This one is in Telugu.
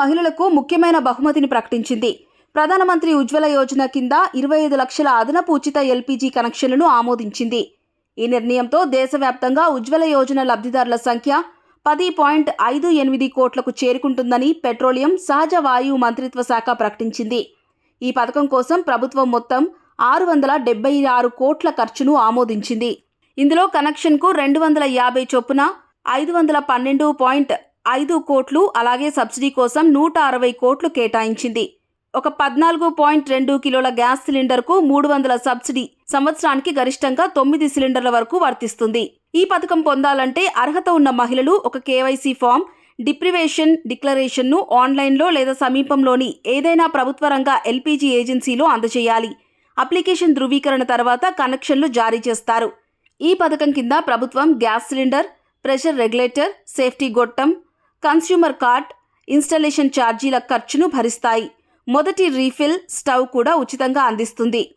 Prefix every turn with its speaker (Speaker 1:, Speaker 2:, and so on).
Speaker 1: మహిళలకు ముఖ్యమైన బహుమతిని ప్రకటించింది. ప్రధానమంత్రి ఉజ్వల యోజన కింద ఇరవై ఐదు లక్షల అదనపు ఉచిత ఎల్పీజీ కనెక్షన్లను ఆమోదించింది. ఈ నిర్ణయంతో దేశవ్యాప్తంగా ఉజ్వల యోజన లబ్ధిదారుల సంఖ్య పది పాయింట్ ఐదు ఎనిమిది కోట్లకు చేరుకుంటుందని పెట్రోలియం సహజ వాయువు మంత్రిత్వ శాఖ ప్రకటించింది. ఈ పథకం కోసం ప్రభుత్వం మొత్తం ఆరు వందల డెబ్బై ఆరు కోట్ల ఖర్చును ఆమోదించింది. ఇందులో కనెక్షన్కు రెండు వందల యాభై చొప్పున ఐదు వందల పన్నెండు పాయింట్ ఐదు కోట్లు అలాగే సబ్సిడీ కోసం నూట అరవై కోట్లు కేటాయించింది. ఒక పద్నాలుగు పాయింట్ రెండు కిలోల గ్యాస్ సిలిండర్కు మూడు వందల సబ్సిడీ సంవత్సరానికి గరిష్టంగా తొమ్మిది సిలిండర్ల వరకు వర్తిస్తుంది. ఈ పథకం పొందాలంటే అర్హత ఉన్న మహిళలు ఒక కేవైసీ ఫామ్ డిప్రివేషన్ డిక్లరేషన్ను ఆన్లైన్లో లేదా సమీపంలోని ఏదైనా ప్రభుత్వ రంగ ఎల్పీజీ ఏజెన్సీలో అందజేయాలి. అప్లికేషన్ ధృవీకరణ తర్వాత కనెక్షన్లు జారీ చేస్తారు. ఈ పథకం కింద ప్రభుత్వం gas cylinder pressure regulator safety గొట్టం కన్స్యూమర్ కార్డ్ ఇన్స్టలేషన్ ఛార్జీల ఖర్చును భరిస్తాయి. మొదటి రీఫిల్ స్టవ్ కూడా ఉచితంగా అందిస్తుంది.